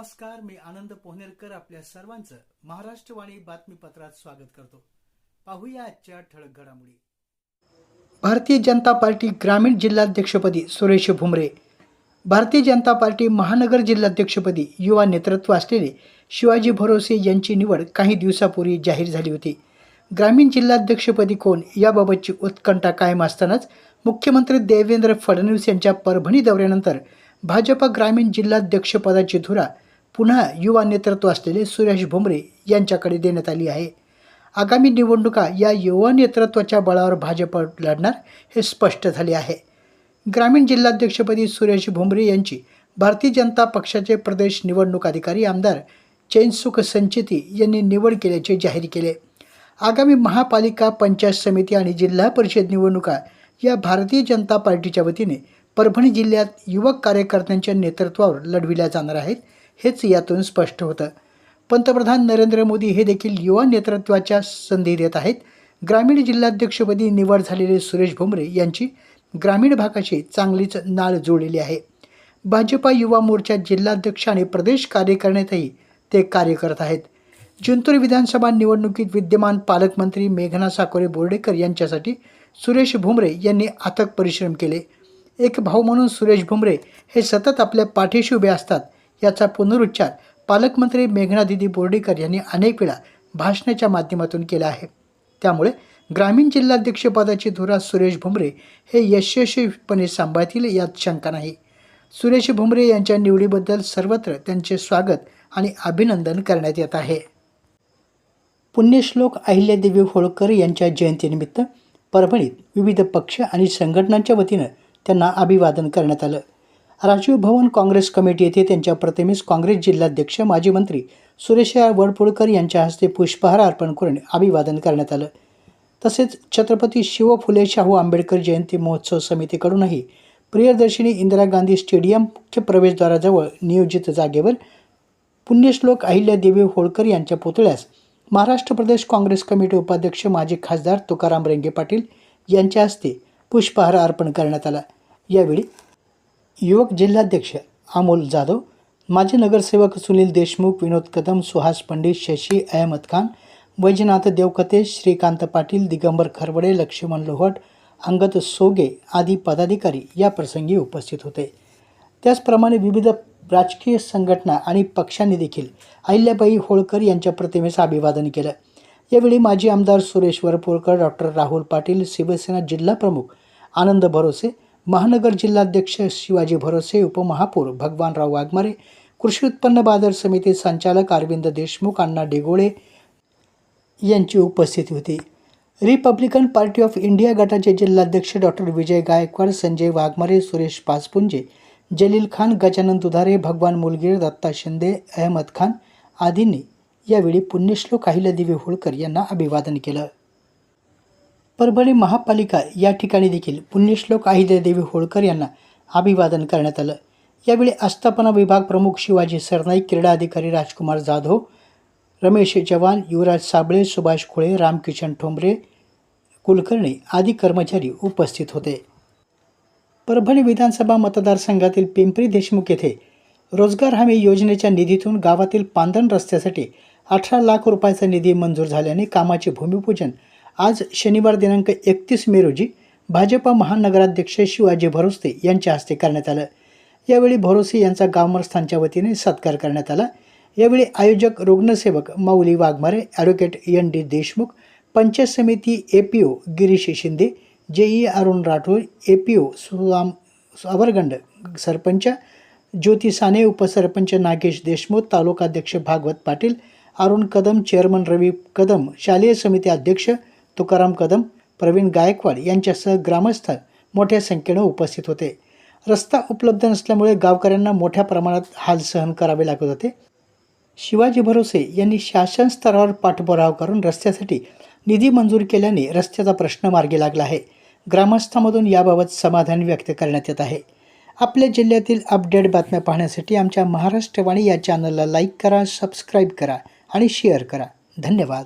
नमस्कार मी आनंद पोहनेरकर आपल्या सर्वांचं महाराष्ट्रवाणी बातमीपत्रात स्वागत करतो. पाहूया आजच्या ठळक घडामोडी. भारतीय जनता पार्टी ग्रामीण जिल्हाध्यक्षपदी सुरेश भुमरे. भारतीय जनता पार्टी महानगर जिल्हाध्यक्षपदी युवा नेतृत्व असलेले शिवाजी भरोसे यांची निवड काही दिवसापूर्वी जाहीर झाली होती. ग्रामीण जिल्हाध्यक्षपदी कोण याबाबतची उत्कंठा कायम असतानाच मुख्यमंत्री देवेंद्र फडणवीस यांच्या परभणी दौऱ्यानंतर भाजप ग्रामीण जिल्हाध्यक्षपदाची धुरा पुन्हा युवा नेतृत्व असलेले सुरेश भुमरे यांच्याकडे देण्यात आली आहे. आगामी निवडणुका या युवा नेतृत्वाच्या बळावर भाजप लढणार हे स्पष्ट झाले आहे. ग्रामीण जिल्हाध्यक्षपदी सुरेश भुमरे यांची भारतीय जनता पक्षाचे प्रदेश निवडणूक अधिकारी आमदार चैनसुख संचेती यांनी निवड केल्याचे जाहीर केले. आगामी महापालिका पंचायत समिती आणि जिल्हा परिषद निवडणुका या भारतीय जनता पार्टीच्या वतीने परभणी जिल्ह्यात युवक कार्यकर्त्यांच्या नेतृत्वावर लढविल्या जाणार आहेत. हेच यातून स्पष्ट होतं. पंतप्रधान नरेंद्र मोदी हे देखील युवा नेतृत्वाच्या संधी देत आहेत. ग्रामीण जिल्हाध्यक्षपदी निवड झालेले सुरेश भुमरे यांची ग्रामीण भागाशी चांगलीच नाळ जुळलेली आहे. भाजपा युवा मोर्चा जिल्हाध्यक्ष आणि प्रदेश कार्यकारिणीतही ते कार्य करत आहेत. जिंतूर विधानसभा निवडणुकीत विद्यमान पालकमंत्री मेघना साकोरे बोर्डेकर यांच्यासाठी सुरेश भुमरे यांनी अथक परिश्रम केले. एक भाऊ म्हणून सुरेश भुमरे हे सतत आपल्या पाठीशी उभे असतात. याचा पुनरुच्चार पालकमंत्री मेघनादिदी बोर्डीकर बोर्डेकर यांनी अनेक वेळा भाषणाच्या माध्यमातून केला आहे. त्यामुळे ग्रामीण जिल्हाध्यक्षपदाची धुरा सुरेश भुमरे हे यशस्वीपणे सांभाळतील यात शंका नाही. सुरेश भुमरे यांच्या निवडीबद्दल सर्वत्र त्यांचे स्वागत आणि अभिनंदन करण्यात येत आहे. पुण्यश्लोक अहिल्यादेवी होळकर यांच्या जयंतीनिमित्त परभणीत विविध पक्ष आणि संघटनांच्या वतीनं त्यांना अभिवादन करण्यात आलं. राजीव भवन काँग्रेस कमिटी येथे त्यांच्या प्रतिमेस काँग्रेस जिल्हाध्यक्ष माजी मंत्री सुरेश वडपुळकर यांच्या हस्ते पुष्पहार अर्पण करून अभिवादन करण्यात आलं. तसेच छत्रपती शिव फुले शाहू आंबेडकर जयंती महोत्सव समितीकडूनही प्रियदर्शिनी इंदिरा गांधी स्टेडियम मुख्य प्रवेशद्वाराजवळ नियोजित जागेवर पुण्यश्लोक अहिल्यादेवी होळकर यांच्या पुतळ्यास महाराष्ट्र प्रदेश काँग्रेस कमिटी उपाध्यक्ष माजी खासदार तुकाराम रेंगे पाटील यांच्या हस्ते पुष्पहार अर्पण करण्यात आला. यावेळी युवक जिल्हाध्यक्ष अमोल जाधव माजी नगरसेवक सुनील देशमुख विनोद कदम सुहास पंडित शशी अहमद खान वैजनाथ देवकते श्रीकांत पाटील दिगंबर खरवडे लक्ष्मण लोहट अंगद सोगे आदी पदाधिकारी या प्रसंगी उपस्थित होते. त्याचप्रमाणे विविध राजकीय संघटना आणि पक्षांनी देखील अहिल्याबाई होळकर यांच्या प्रतिमेस अभिवादन केलं. यावेळी माजी आमदार सुरेश वरपोळकर डॉक्टर राहुल पाटील शिवसेना जिल्हा प्रमुख आनंद भरोसे महानगर जिल्हाध्यक्ष शिवाजी भरोसे उपमहापौर भगवानराव वाघमारे कृषी उत्पन्न बाजार समिती संचालक अरविंद देशमुख अण्णा डेगोळे यांची उपस्थिती होती. रिपब्लिकन पार्टी ऑफ इंडिया गटाचे जिल्हाध्यक्ष डॉक्टर विजय गायकवाड संजय वाघमारे सुरेश पाचपुंजे जलील खान गजानन दुधारे भगवान मुलगीर दत्ता शिंदे अहमद खान आदींनी यावेळी पुण्यश्लोक अहिल्यादेवी होळकर यांना अभिवादन केलं. परभणी महापालिका या ठिकाणी देखील पुण्यश्लोक अहिल्यादेवी होळकर यांना अभिवादन करण्यात आलं. यावेळी आस्थापना विभाग प्रमुख शिवाजी सरनाईक क्रीडा अधिकारी राजकुमार जाधव रमेश चव्हाण युवराज साबळे सुभाष खोळे रामकिशन ठोंबरे कुलकर्णी आदी कर्मचारी उपस्थित होते. परभणी विधानसभा मतदारसंघातील पिंपरी देशमुख येथे रोजगार हमी योजनेच्या निधीतून गावातील पांदण रस्त्यासाठी अठरा लाख रुपयाचा निधी मंजूर झाल्याने कामाचे भूमिपूजन आज शनिवार दिनांक एकतीस मे रोजी भाजपा महानगराध्यक्ष शिवाजी भरोसे यांच्या हस्ते करण्यात आलं. यावेळी भरोसे यांचा गावमरस्थांच्या वतीने सत्कार करण्यात आला. यावेळी आयोजक रुग्णसेवक Mauli Waghmare advocate N D Deshmukh panchayat समिती A P O Girish Shinde JE Arun Rathod A P O Suvam Avargand sarpanch Jyoti Sane उपसरपंच नागेश देशमुख तालुकाध्यक्ष भागवत पाटील अरुण कदम चेअरमन रवी कदम शालेय समिती अध्यक्ष तुकाराम कदम प्रवीण गायकवाड यांच्यासह ग्रामस्थ मोठ्या संख्येनं उपस्थित होते. रस्ता उपलब्ध नसल्यामुळे गावकऱ्यांना मोठ्या प्रमाणात हाल सहन करावे लागत होते. शिवाजी भरोसे यांनी शासन स्तरावर पाठपुरावा करून रस्त्यासाठी निधी मंजूर केल्याने रस्त्याचा प्रश्न मार्गी लागला आहे. ग्रामस्थांमधून याबाबत समाधान व्यक्त करण्यात येत आहे. आपल्या जिल्ह्यातील अपडेट बातम्या पाहण्यासाठी आमच्या महाराष्ट्रवाणी या चॅनलला लाईक करा सबस्क्राईब करा आणि शेअर करा. धन्यवाद.